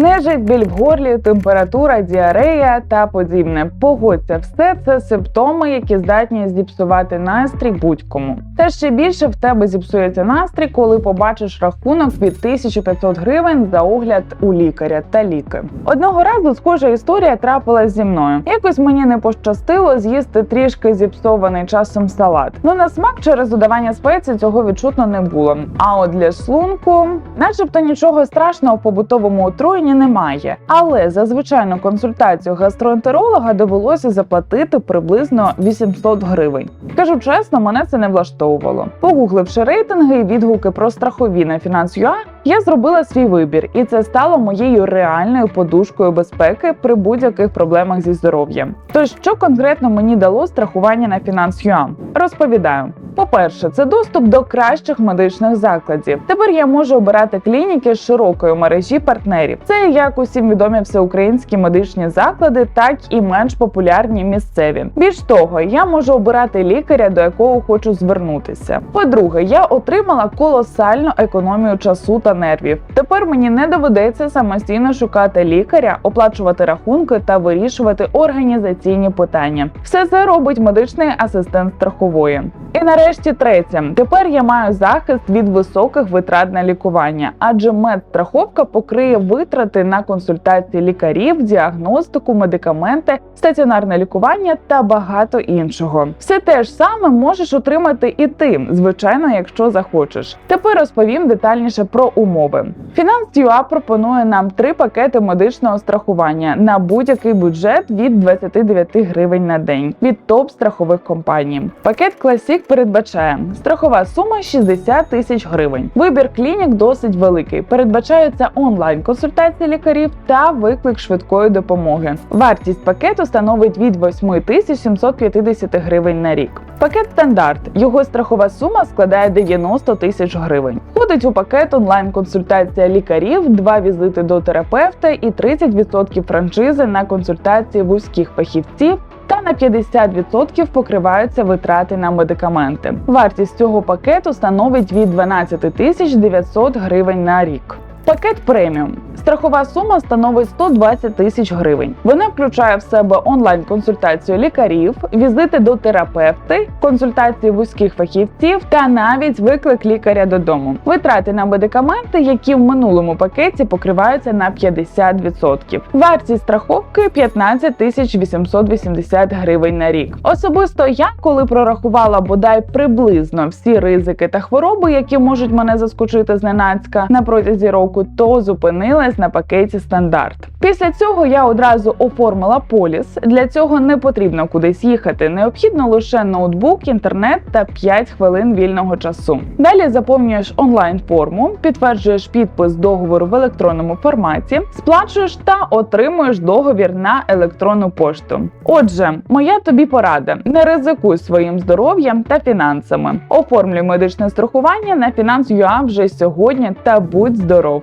Нежить, біль в горлі, температура, діарея та подібне. Погодься, все це симптоми, які здатні зіпсувати настрій будь-кому. Та ще більше в тебе зіпсується настрій, коли побачиш рахунок від 1500 гривень за огляд у лікаря та ліки. Одного разу схожа історія трапилась зі мною. Якось мені не пощастило з'їсти трішки зіпсований часом салат. Ну на смак через додавання спецій цього відчутно не було. А от для шлунку, начебто нічого страшного в побутовому отруєнні немає. Але за звичайну консультацію гастроентеролога довелося заплатити приблизно 800 гривень. Кажу чесно, мене це не влаштовувало. Погугливши рейтинги і відгуки про страхові на Finance.ua, я зробила свій вибір, і це стало моєю реальною подушкою безпеки при будь-яких проблемах зі здоров'ям. Тож, що конкретно мені дало страхування на Finance.ua? Розповідаю. По-перше, це доступ до кращих медичних закладів. Тепер я можу обирати клініки з широкої мережі партнерів. Це як усім відомі всеукраїнські медичні заклади, так і менш популярні місцеві. Більш того, я можу обирати лікаря, до якого хочу звернутися. По-друге, я отримала колосальну економію часу та нервів. Тепер мені не доведеться самостійно шукати лікаря, оплачувати рахунки та вирішувати організаційні питання. Все це робить медичний асистент страхової. І нарешті третє. Тепер я маю захист від високих витрат на лікування, адже медстраховка покриє витрати на консультації лікарів, діагностику, медикаменти, стаціонарне лікування та багато іншого. Все те ж саме можеш отримати і ти, звичайно, якщо захочеш. Тепер розповім детальніше про умови. Finance.ua пропонує нам три пакети медичного страхування на будь-який бюджет від 29 гривень на день від топ страхових компаній. Пакет Classic передбачає страхова сума 60 тисяч гривень. Вибір клінік досить великий. Передбачаються онлайн консультації лікарів та виклик швидкої допомоги. Вартість пакету становить від 8 тисяч 750 гривень на рік. Пакет стандарт. Його страхова сума складає 90 тисяч гривень. Входить у пакет онлайн-консультація лікарів, два візити до терапевта і 30% франшизи на консультації вузьких фахівців. На 50% покриваються витрати на медикаменти. Вартість цього пакету становить від 12 тисяч 900 гривень на рік. Пакет преміум. Страхова сума становить 120 тисяч гривень. Вона включає в себе онлайн-консультацію лікарів, візити до терапевти, консультації вузьких фахівців та навіть виклик лікаря додому. Витрати на медикаменти, які в минулому пакеті покриваються на 50%. Вартість страховки 15 тисяч 880 гривень на рік. Особисто я, коли прорахувала бодай приблизно всі ризики та хвороби, які можуть мене заскочити зненацька на протязі року, то зупинилась на пакеті стандарт. Після цього я одразу оформила поліс. Для цього не потрібно кудись їхати. Необхідно лише ноутбук, інтернет та 5 хвилин вільного часу. Далі заповнюєш онлайн форму, підтверджуєш підпис договору в електронному форматі, сплачуєш та отримуєш договір на електронну пошту. Отже, моя тобі порада: не ризикуй своїм здоров'ям та фінансами. Оформлюй медичне страхування на Finance.ua вже сьогодні та будь здоров!